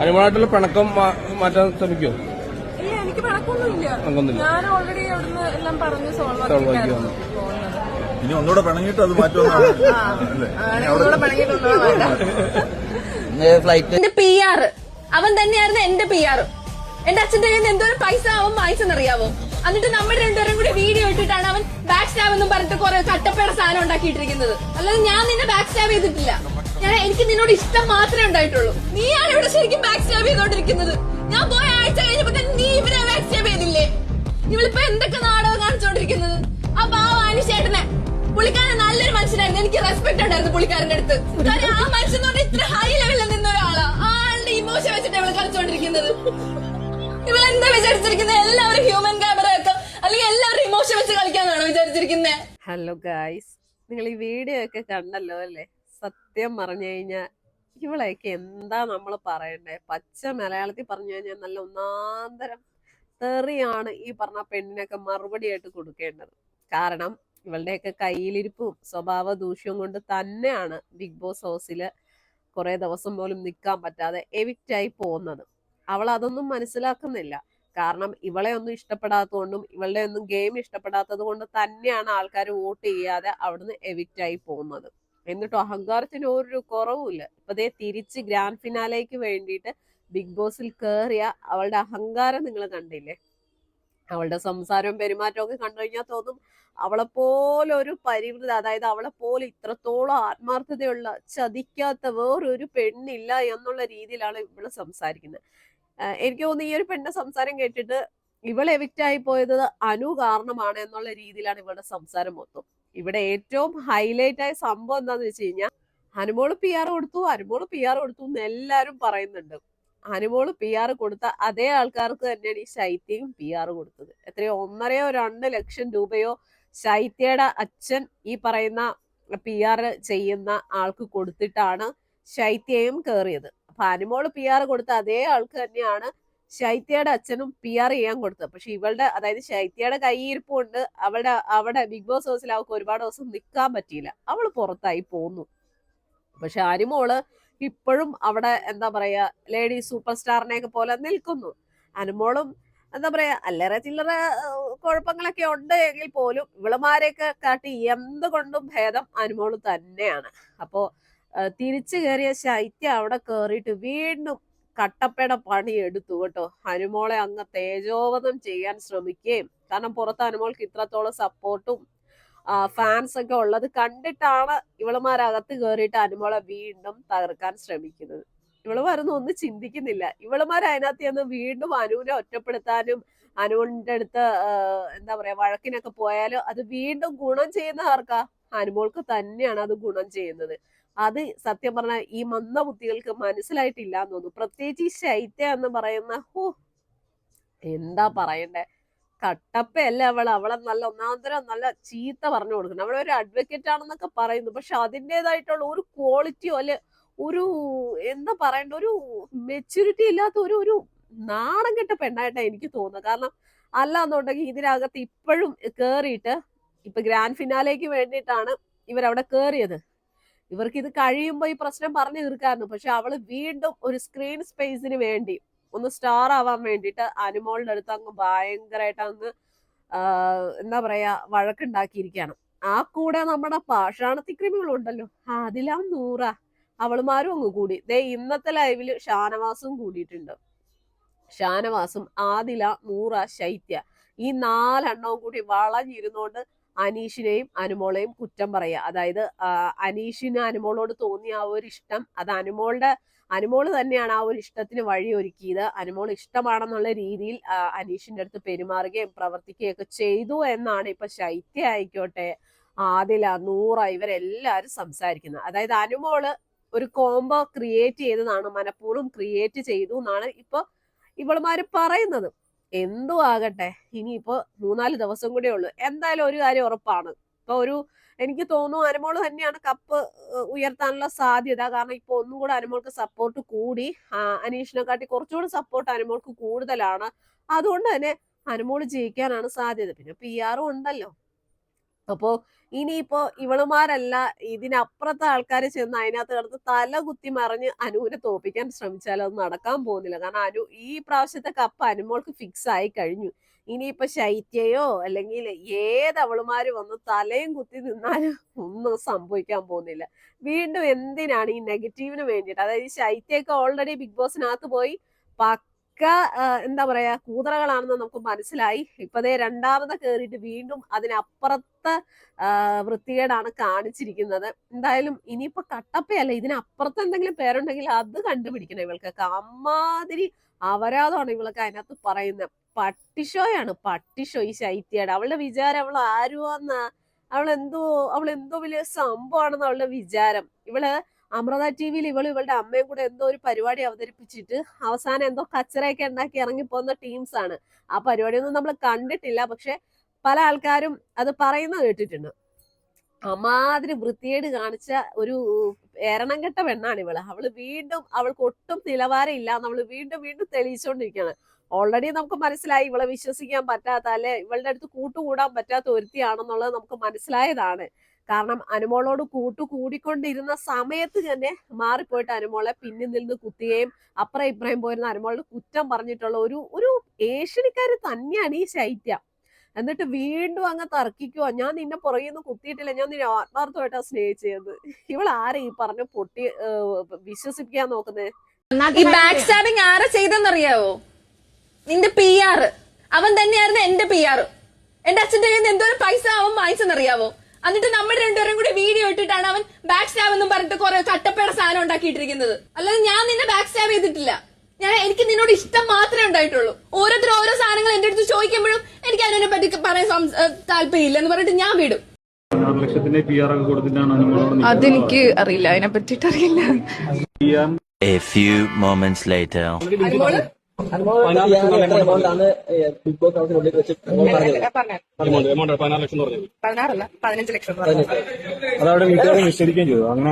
അനുമായിട്ടുള്ള പിണക്കം മാറ്റാൻ ശ്രമിക്കോ എനിക്ക് പണക്കൊന്നുമില്ല ഞാൻ ഓൾറെഡി അവിടുന്ന് എല്ലാം പറഞ്ഞു സോൾവ് ഇനി ഒന്നുകൂടെ പിണങ്ങിയിട്ട് അത് മാറ്റുമെന്നാണ്. പി ആർ അവൻ തന്നെയായിരുന്നു എന്റെ പി ആർ എന്റെ അച്ഛന്റെ കയ്യിൽ നിന്ന് എന്തോരം പൈസ ആവും വാങ്ങിച്ചെന്നറിയാവോ? എന്നിട്ട് നമ്മൾ രണ്ടുപേരും കൂടി വീഡിയോ ഇട്ടിട്ടാണ് അവൻ ബാക്ക് സ്റ്റാബ് എന്നും പറഞ്ഞിട്ട് കുറെ കട്ടപ്പയുടെ സാധനം ഉണ്ടാക്കിയിട്ടിരിക്കുന്നത്. അല്ലാതെ ഞാൻ നിന്നെ ബാക്ക് സ്റ്റാബ് ചെയ്തിട്ടില്ല. ഞാൻ എനിക്ക് നിന്നോട് ഇഷ്ടം മാത്രമേ ഉണ്ടായിട്ടുള്ളൂ. നീയാണ് ഇവിടെ ശരിക്കും ബാക്ക് സ്റ്റാബ് ചെയ്തോണ്ടിരിക്കുന്നത്. ഞാൻ പോയ ആഴ്ച കഴിഞ്ഞപ്പോ തന്നെ നീ ഇവരെ ബാക്ക് സ്റ്റാബ് ചെയ്തില്ലേ? ഇവളിപ്പോ എന്തൊക്കെ നാടകം കാണിച്ചോണ്ടിരിക്കുന്നത്? ആ പാവാനി ചേട്ടനെ. പുള്ളിക്കാരൻ നല്ലൊരു മനുഷ്യനായിരുന്നു. എനിക്ക് റെസ്പെക്ട് ഉണ്ടായിരുന്നു പുള്ളിക്കാരന്റെ അടുത്ത്. ആ മനുഷ്യൻ ഇത്ര ഹൈ ലെവലിൽ നിന്ന ഒരാളാ. ആളുടെ ഇമോഷൻ വെച്ചിട്ട് ഇവൾ കളിച്ചോണ്ടിരിക്കുന്നത്. ഇവളെന്താ വിചാരിച്ചിരിക്കുന്നത്? എല്ലാവരും ഹ്യൂമൻ അല്ലെങ്കിൽ എല്ലാവരും ഇമോഷൻ വെച്ച് കളിക്കാന്നാണോ വിചാരിച്ചിരിക്കുന്നത് ഹലോ ഗായ്സ് നിങ്ങൾ ഈ വീഡിയോ ഒക്കെ കണ്ടല്ലോ അല്ലേ? സത്യം പറഞ്ഞു കഴിഞ്ഞാൽ ഇവളെയൊക്കെ എന്താ നമ്മൾ പറയണ്ടേ? പച്ച മലയാളത്തിൽ പറഞ്ഞു കഴിഞ്ഞാൽ നല്ല ഒന്നാന്തരം തെറിയാണ് ഈ പറഞ്ഞ പെണ്ണിനൊക്കെ മറുപടിയായിട്ട് കൊടുക്കേണ്ടത്. കാരണം ഇവളുടെയൊക്കെ കയ്യിലിരിപ്പും സ്വഭാവ ദൂഷ്യവും കൊണ്ട് തന്നെയാണ് ബിഗ് ബോസ് ഹൗസിൽ കുറേ ദിവസം പോലും നിൽക്കാൻ പറ്റാതെ എവിക്റ്റ് ആയി പോകുന്നത്. അവൾ അതൊന്നും മനസ്സിലാക്കുന്നില്ല. കാരണം ഇവളെ ഒന്നും ഇഷ്ടപ്പെടാത്തതുകൊണ്ടും ഇവളുടെ ഒന്നും ഗെയിം ഇഷ്ടപ്പെടാത്തത് കൊണ്ട് തന്നെയാണ് ആൾക്കാർ വോട്ട് ചെയ്യാതെ അവിടുന്ന് എവിക്റ്റ് ആയി പോകുന്നത്. എന്നിട്ടും അഹങ്കാരത്തിന് ഒരു കുറവുമില്ല. ഇപ്പൊ ദേ തിരിച്ച് ഗ്രാൻഡ് ഫിനാലേക്ക് വേണ്ടിയിട്ട് ബിഗ് ബോസിൽ കയറിയ അവളുടെ അഹങ്കാരം നിങ്ങൾ കണ്ടില്ലേ? അവളുടെ സംസാരവും പെരുമാറ്റവും ഒക്കെ കണ്ടു കഴിഞ്ഞാൽ തോന്നും അവളെ പോലെ ഒരു പരിവൃത അതായത് അവളെ പോലെ ഇത്രത്തോളം ആത്മാർത്ഥതയുള്ള ചതിക്കാത്ത വേറൊരു പെണ്ണില്ല എന്നുള്ള രീതിയിലാണ് ഇവൾ സംസാരിക്കുന്നത്. എനിക്ക് തോന്നുന്നു ഈ ഒരു പെണ്ണിന്റെ സംസാരം കേട്ടിട്ട് ഇവൾ എവിക്റ്റ് ആയി പോയത് അനു കാരണമാണ് എന്നുള്ള രീതിയിലാണ് ഇവളുടെ സംസാരം മൊത്തം. ഇവിടെ ഏറ്റവും ഹൈലൈറ്റ് ആയ സംഭവം എന്താന്ന് വെച്ച് കഴിഞ്ഞാൽ ഹനുമോൾ പി ആർ കൊടുത്തു ഹനുമോൾ പി ആർ കൊടുത്തു എന്ന് എല്ലാരും പറയുന്നുണ്ട്. ഹനുമോൾ പി ആർ കൊടുത്ത അതേ ആൾക്കാർക്ക് തന്നെയാണ് ഈ ശൈത്യയും പി ആർ കൊടുത്തത്. എത്രയോ ഒന്നരയോ രണ്ട് ലക്ഷം രൂപയോ ശൈത്യയുടെ അച്ഛൻ ഈ പറയുന്ന പി ആർ ചെയ്യുന്ന ആൾക്ക് കൊടുത്തിട്ടാണ് ശൈത്യയും കയറിയത് അനുമോൾ പി ആർ കൊടുത്ത അതേ ആൾക്ക് തന്നെയാണ് ശൈത്യയുടെ അച്ഛനും പി ആർ ചെയ്യാൻ കൊടുത്തത്. പക്ഷെ ഇവളുടെ അതായത് ശൈത്യയുടെ കൈയിരിപ്പുണ്ട്. അവളുടെ അവിടെ ബിഗ് ബോസ് ഹൗസിൽ അവൾക്ക് ഒരുപാട് ദിവസം നിൽക്കാൻ പറ്റിയില്ല. അവൾ പുറത്തായി പോന്നു. പക്ഷെ അനുമോൾ ഇപ്പോഴും അവിടെ എന്താ പറയാ ലേഡി സൂപ്പർ സ്റ്റാറിനെയൊക്കെ പോലെ നിൽക്കുന്നു. അനുമോളും എന്താ പറയാ അല്ലറ ചില്ലറ കുഴപ്പങ്ങളൊക്കെ ഉണ്ട് എങ്കിൽ പോലും ഇവളുമാരെയൊക്കെ കാട്ടി എന്തുകൊണ്ടും ഭേദം അനുമോൾ തന്നെയാണ്. അപ്പോ ഏഹ്, തിരിച്ചു കയറിയ ശൈത്യ അവിടെ കയറിയിട്ട് വീണ്ടും കട്ടപ്പയുടെ പണി എടുത്തു കേട്ടോ. അനുമോളെ അങ്ങ് തേജോവധം ചെയ്യാൻ ശ്രമിക്കുകയും കാരണം പുറത്ത് അനുമോൾക്ക് ഇത്രത്തോളം സപ്പോർട്ടും ഫാൻസ് ഒക്കെ ഉള്ളത് കണ്ടിട്ടാണ് ഇവളുമാരകത്ത് കയറിയിട്ട് അനുമോളെ വീണ്ടും തകർക്കാൻ ശ്രമിക്കുന്നത്. ഇവളുമാരൊന്നും ഒന്നും ചിന്തിക്കുന്നില്ല. ഇവളുമാർ അതിനകത്ത് ചെന്ന് വീണ്ടും അനുവിനെ ഒറ്റപ്പെടുത്താനും അനുവിന്റെ അടുത്ത് എന്താ പറയാ വഴക്കിനൊക്കെ പോയാലും അത് വീണ്ടും ഗുണം ചെയ്യുന്ന ആർക്കാ അനുമോൾക്ക് തന്നെയാണ് അത് ഗുണം ചെയ്യുന്നത്. അത് സത്യം പറഞ്ഞാൽ ഈ മന്ദബുദ്ധികൾക്ക് മനസ്സിലായിട്ടില്ല എന്ന് തോന്നുന്നു. പ്രത്യേകിച്ച് ഈ ശൈത്യ എന്ന് പറയുന്ന ഹോ എന്താ പറയണ്ടേ? കട്ടപ്പയല്ല അവൾ? അവളെ നല്ല ഒന്നാന്തരം നല്ല ചീത്ത പറഞ്ഞു കൊടുക്കണം ഒരു അഡ്വക്കേറ്റ് ആണെന്നൊക്കെ പറയുന്നു. പക്ഷെ അതിന്റെതായിട്ടുള്ള ഒരു ക്വാളിറ്റിയോ അല്ലെ ഒരു എന്താ പറയണ്ട ഒരു മെച്യൂരിറ്റി ഇല്ലാത്ത ഒരു ഒരു നാണം കെട്ട പെണ്ണായിട്ടാണ് എനിക്ക് തോന്നുന്നത്. കാരണം അല്ല എന്നുണ്ടെങ്കിൽ ഇതിനകത്ത് ഇപ്പോഴും കേറിയിട്ട് ഇപ്പൊ ഗ്രാൻഡ് ഫിനാലേക്ക് വേണ്ടിയിട്ടാണ് ഇവരവിടെ കേറിയത്. ഇവർക്ക് ഇത് കഴിയുമ്പോൾ ഈ പ്രശ്നം പറഞ്ഞു തീർക്കായിരുന്നു. പക്ഷെ അവൾ വീണ്ടും ഒരു സ്ക്രീൻ സ്പേസിന് വേണ്ടി ഒന്ന് സ്റ്റാർ ആവാൻ വേണ്ടിയിട്ട് അനുമോളുടെ അടുത്ത് അങ്ങ് ഭയങ്കരമായിട്ട് അങ്ങ് എന്താ പറയാ വഴക്കുണ്ടാക്കിയിരിക്കുകയാണ്. ആ കൂടെ നമ്മുടെ പാഷാണത്തി പാഷാണത്തിക്രിമികളുണ്ടല്ലോ അതിലാ നൂറ. അവളുമാരും അങ്ങ് കൂടി. ദേ ഇന്നത്തെ ലൈവിൽ ഷാനവാസും കൂടിയിട്ടുണ്ട്. ഷാനവാസും ആദില നൂറ ശൈത്യ. ഈ നാലെണ്ണവും കൂടി വളഞ്ഞിരുന്നോണ്ട് അനീഷിനെയും അനുമോളെയും കുറ്റം പറയുക. അതായത് അനീഷിന് അനുമോളോട് തോന്നിയ ആ ഒരു ഇഷ്ടം അത് അനുമോളുടെ അനുമോൾ തന്നെയാണ് ആ ഒരു ഇഷ്ടത്തിന് വഴിയൊരുക്കിയത്. അനുമോൾ ഇഷ്ടമാണെന്നുള്ള രീതിയിൽ അനീഷിന്റെ അടുത്ത് പെരുമാറുകയും പ്രവർത്തിക്കുകയും ഒക്കെ ചെയ്തു എന്നാണ് ഇപ്പൊ ശൈത്യ ആയിക്കോട്ടെ ആദില നൂറ ഇവരെല്ലാരും സംസാരിക്കുന്നത്. അതായത് അനുമോൾ ഒരു കോംബോ ക്രിയേറ്റ് ചെയ്തതാണ് മനഃപൂർവം ക്രിയേറ്റ് ചെയ്തു എന്നാണ് ഇപ്പൊ ഇവളുമാര് പറയുന്നത്. എന്തോ ആകട്ടെ ഇനിയിപ്പോ മൂന്നാൽ ദിവസം കൂടെ ഉള്ളു. എന്തായാലും ഒരു കാര്യം ഉറപ്പാണ്. ഇപ്പൊ ഒരു എനിക്ക് തോന്നുന്നു അനുമോൾ തന്നെയാണ് കപ്പ് ഉയർത്താനുള്ള സാധ്യത. കാരണം ഇപ്പൊ ഒന്നും കൂടെ അനുമോൾക്ക് സപ്പോർട്ട് കൂടി അനീഷിനെ അനീഷിനെക്കാട്ടി കുറച്ചുകൂടി സപ്പോർട്ട് അനുമോൾക്ക് കൂടുതലാണ്. അതുകൊണ്ട് തന്നെ അനുമോൾ ജയിക്കാനാണ് സാധ്യത. പിന്നെ പി ആറും ഉണ്ടല്ലോ. അപ്പോ ഇനിയിപ്പോ ഇവളുമാരല്ല ഇതിനപ്പുറത്തെ ആൾക്കാർ ചെന്ന് അതിനകത്ത് കിടന്ന് തല കുത്തി മറിഞ്ഞ് അനുവിനെ തോപ്പിക്കാൻ ശ്രമിച്ചാൽ അത് നടക്കാൻ പോകുന്നില്ല. കാരണം അനു ഈ പ്രാവശ്യത്തെ കപ്പ് അനുമോൾക്ക് ഫിക്സ് ആയി കഴിഞ്ഞു. ഇനിയിപ്പോ ശൈത്യയോ അല്ലെങ്കിൽ ഏത് അവളുമാര് വന്ന് തലയും കുത്തി നിന്നാലും ഒന്നും സംഭവിക്കാൻ പോകുന്നില്ല. വീണ്ടും എന്തിനാണ് ഈ നെഗറ്റീവിന് വേണ്ടിയിട്ട്? അതായത് ഈ ശൈത്യൊക്കെ ഓൾറെഡി ബിഗ് ബോസിനകത്ത് പോയി പക്ക ആ, എന്താ പറയാ കൂതറകളാണെന്ന് നമുക്ക് മനസ്സിലായി. ഇപ്പതേ രണ്ടാമത് കയറിയിട്ട് വീണ്ടും അതിനപ്പുറത്തെ വൃത്തികേടാണ് കാണിച്ചിരിക്കുന്നത്. എന്തായാലും ഇനിയിപ്പോ കട്ടപ്പയല്ല ഇതിനപ്പുറത്ത് എന്തെങ്കിലും പേരുണ്ടെങ്കിൽ അത് കണ്ടുപിടിക്കണം ഇവൾക്കൊക്കെ. അമ്മാതിരി അപരാധമാണ് ഇവൾക്ക് അതിനകത്ത് പറയുന്നത് പട്ടിഷോയാണ് പട്ടിഷോ ഈ ശൈത്യയുടെ. അവളുടെ വിചാരം അവൾ ആരുവാന്ന? അവൾ എന്തോ അവൾ എന്തോ വലിയ സംഭവമാണെന്ന് അവളുടെ വിചാരം. ഇവൾ അമൃത ടി വിയിൽ ഇവൾ ഇവളുടെ അമ്മയും കൂടെ എന്തോ ഒരു പരിപാടി അവതരിപ്പിച്ചിട്ട് അവസാനം എന്തോ കച്ചറയൊക്കെ ഉണ്ടാക്കി ഇറങ്ങിപ്പോകുന്ന ടീംസ് ആണ്. ആ പരിപാടിയൊന്നും നമ്മൾ കണ്ടിട്ടില്ല. പക്ഷെ പല ആൾക്കാരും അത് പറയുന്നത് കേട്ടിട്ടുണ്ട്. അമാതിരി വൃത്തിയേട് കാണിച്ച ഒരു എരണം കെട്ട പെണ്ണാണ് ഇവൾ. അവൾ വീണ്ടും അവൾക്ക് ഒട്ടും നിലവാരം ഇല്ല. വീണ്ടും വീണ്ടും തെളിയിച്ചുകൊണ്ടിരിക്കുകയാണ് ഓൾറെഡി നമുക്ക് മനസ്സിലായി ഇവളെ വിശ്വസിക്കാൻ പറ്റാത്ത അല്ലെ ഇവളുടെ അടുത്ത് കൂട്ടുകൂടാൻ പറ്റാത്ത ഒരുത്തിയാണെന്നുള്ളത് നമുക്ക് മനസ്സിലായതാണ്. കാരണം അനുമോളോട് കൂട്ടു കൂടിക്കൊണ്ടിരുന്ന സമയത്ത് തന്നെ മാറിപ്പോയിട്ട് അനുമോളെ പിന്നിൽ നിന്ന് കുത്തുകയും അപ്പുറം ഇപ്പുറം പോയിരുന്ന അനുമോളുടെ കുറ്റം പറഞ്ഞിട്ടുള്ള ഒരു ഒരു ഏഷ്യണിക്കാര് തന്നെയാണ് ഈ ശൈത്യ. എന്നിട്ട് വീണ്ടും അങ്ങ് തർക്കിക്കുക ഞാൻ നിന്നെ പുറകിൽ നിന്ന് കുത്തിയിട്ടില്ല. ഞാൻ നിന്നെ ആത്മാർത്ഥമായിട്ടാ സ്നേഹിച്ചത് ഇവൾ ആരെ ഈ പറഞ്ഞ് പൊട്ടി വിശ്വസിപ്പിക്കാൻ നോക്കുന്നത് ഈ ബാക്ക് സ്റ്റാബിങ് ആരാ ചെയ്തെന്നറിയാവോ നിന്റെ പി ആർ അവൻ തന്നെയായിരുന്നു എന്റെ പി ആർ എന്റെ അച്ഛന്റെ കയ്യിൽ നിന്ന് എന്തോരം പൈസ അവൻ വാങ്ങിച്ചെന്നറിയാവോ? എന്നിട്ട് നമ്മൾ രണ്ടുപേരും കൂടി വീഡിയോ ഇട്ടിട്ടാണ് അവൻ ബാക്ക് സ്റ്റാബ് എന്നും പറഞ്ഞിട്ട് കുറെ കട്ടപ്പയുടെ സാധനം ഉണ്ടാക്കിയിട്ടിരിക്കുന്നത്. അല്ലാതെ ഞാൻ നിന്നെ ബാക്ക് സ്റ്റാബ് ചെയ്തിട്ടില്ല. ഞാൻ എനിക്ക് നിന്നോട് ഇഷ്ടം മാത്രമേ ഉണ്ടായിട്ടുള്ളൂ. ഓരോരുത്തർ ഓരോ സാധനങ്ങൾ എന്റെ അടുത്ത് ചോദിക്കുമ്പോഴും എനിക്ക് അതിനെ പറ്റി പറയാൻ താല്പര്യമില്ല എന്ന് പറഞ്ഞിട്ട് ഞാൻ വിടും. അതെനിക്ക് അറിയില്ല. അതിനെ പറ്റിട്ട് അറിയില്ല A few moments later. പതിനാറല്ല പതിനഞ്ച് ലക്ഷം അതവിടെ വീട്ടുകാരെ നിഷേധിക്കുകയും ചെയ്തു. അങ്ങനെ